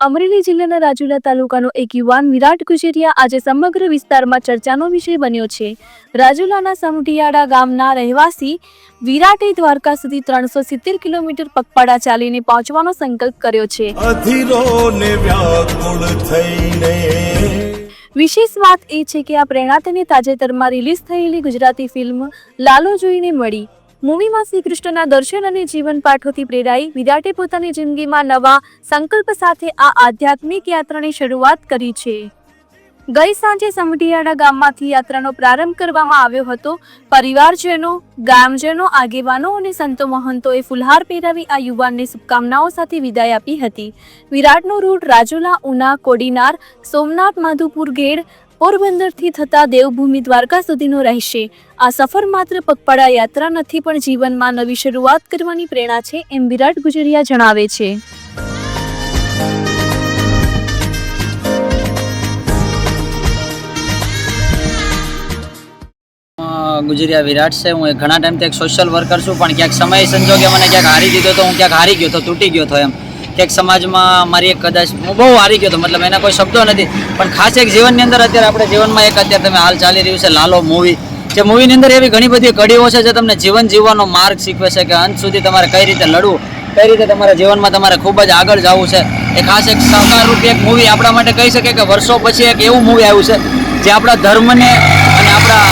અમરેલી જિલ્લાના રાજુલા તાલુકાનો એક યુવાન વિરાટ ગુજરિયા આજે સમગ્ર વિસ્તારમાં ચર્ચાનો વિષય બન્યો છે. રાજુલાના સમઢિયાળા ગામના રહેવાસી વિરાટે દ્વારકા સુધી ત્રણસો સિત્તેર કિલોમીટર પગપાળા ચાલીને પહોંચવાનો સંકલ્પ કર્યો છે. વિશેષ વાત એ છે કે આ પ્રેરણા તેને તાજેતરમાં રિલીઝ થયેલી ગુજરાતી ફિલ્મ લાલો જોઈને મળી. મૂવીમાં શ્રી કૃષ્ણના દર્શન અને જીવન પાઠોથી પ્રેરાઈ, વિરાટે પોતાની જિંદગીમાં નવા સંકલ્પ સાથે આ આધ્યાત્મિક યાત્રાની શરૂઆત કરી છે. ગઈ સાંજે સમઢિયાળા ગામમાંથી યાત્રાનો પ્રારંભ કરવામાં આવ્યો હતો. પરિવારજનો, ગામજનો, આગેવાનો અને સંતો મહંતોએ ફુલહાર પહેરાવી આ યુવાનને શુભકામનાઓ સાથે વિદાય આપી હતી. વિરાટનો રૂટ રાજુલા, ઉના, કોડીનાર, સોમનાથ, માધુપુર ગેડ પોરબંદરથી થતા દેવભૂમિ દ્વારકા સુધીનો રહેશે. આ સફર માત્ર પગપાળા યાત્રા નથી, પણ જીવનમાં નવી શરૂઆત કરવાની પ્રેરણા છે એમ વિરાટ ગુજરિયા જણાવે છે. ગુજરિયા વિરાટ છે. હું ઘણા ટાઈમથી એક સોશિયલ વર્કર છું, પણ ક્યાંક સમય સંજોગે મને ક્યાંક હારી દીધો તો હું ક્યાંક હારી ગયો તો તૂટી ગયો તો એમ. ક્યાંક સમાજમાં મારી એક કદાચ હું બહુ હારી ગયો તો મતલબ એના કોઈ શબ્દો નથી. પણ ખાસ એક જીવનની અંદર અત્યારે આપણે જીવનમાં એક અત્યારે તમે હાલ ચાલી રહ્યું છે, લાલો મૂવી જે મૂવીની અંદર એવી ઘણી બધી કડીઓ છે જે તમને જીવન જીવવાનો માર્ગ શીખવે છે કે અંત સુધી તમારે કઈ રીતે લડવું, કઈ રીતે તમારા જીવનમાં તમારે ખૂબ જ આગળ જવું છે. એ ખાસ એક સહકારરૂપી એક મૂવી આપણા માટે કહી શકે કે વર્ષો પછી એક એવું મૂવી આવ્યું છે, જે આપણા ધર્મને અને આપણા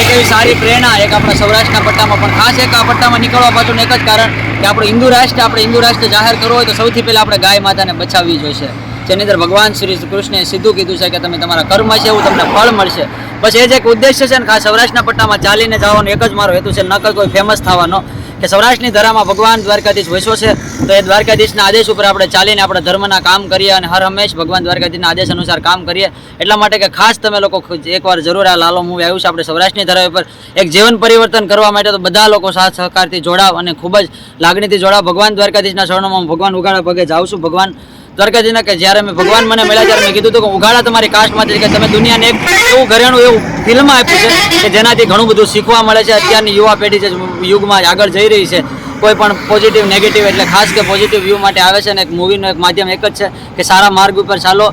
એક એવી સારી પ્રેરણા એક આપણા સૌરાષ્ટ્રના પટ્ટામાં પણ ખાસ એક આ પટ્ટામાં નીકળવા પાછળનું એક જ કારણ કે આપણું હિન્દુ રાષ્ટ્ર, આપણે હિન્દુ રાષ્ટ્ર જાહેર કરવું હોય તો સૌથી પહેલાં આપણે ગાય માતાને બચાવવી જોઈશે. જેની અંદર ભગવાન શ્રી કૃષ્ણે સીધું કીધું છે કે તમે તમારા કર્મ છે એવું તમને ફળ મળશે. બસ એ જ એક ઉદ્દેશ્ય છે ને ખાસ સૌરાષ્ટ્રના પટ્ટામાં ચાલીને જવાનો એક જ મારો હેતુ છે નકર કોઈ ફેમસ થવાનો. કે સૌરાષ્ટ્રની ધરામાં ભગવાન દ્વારકાધીશ વસ્યો છે, તો એ દ્વારકાધીશના આદેશ ઉપર આપણે ચાલીને આપણે ધર્મના કામ કરીએ અને હર હંમેશ ભગવાન દ્વારકાધીશના આદેશ અનુસાર કામ કરીએ. એટલા માટે કે ખાસ તમે લોકો એકવાર જરૂર આ લાલો મૂવી આવ્યું છે, આપણે સૌરાષ્ટ્રની ધરા ઉપર એક જીવન પરિવર્તન કરવા માટે તો બધા લોકો સાથ સહકારથી જોડાવ અને ખૂબ જ લાગણીથી જોડાવ. ભગવાન દ્વારકાધીશના શરણોમાં ભગવાન ઉગાડા પગે જાઉં છું. ભગવાન દ્વારકાધીશના કે જ્યારે મેં ભગવાન મને મળ્યા ત્યારે મેં કીધું હતું કે ઉઘાડા તમારી કાસ્ટમાંથી કે તમે દુનિયાને એક એવું ઘરેણું એવું ફિલ્મ આપ્યું છે કે જેનાથી ઘણું બધું શીખવા મળે છે. અત્યારની યુવા પેઢી છે, યુગમાં આગળ જઈ રહી છે. કોઈ પણ પોઝિટિવ નેગેટિવ એટલે ખાસ કે પોઝિટિવ વ્યૂ માટે આવે છે અને એક મૂવીનું એક માધ્યમ એક જ છે કે સારા માર્ગ ઉપર ચાલો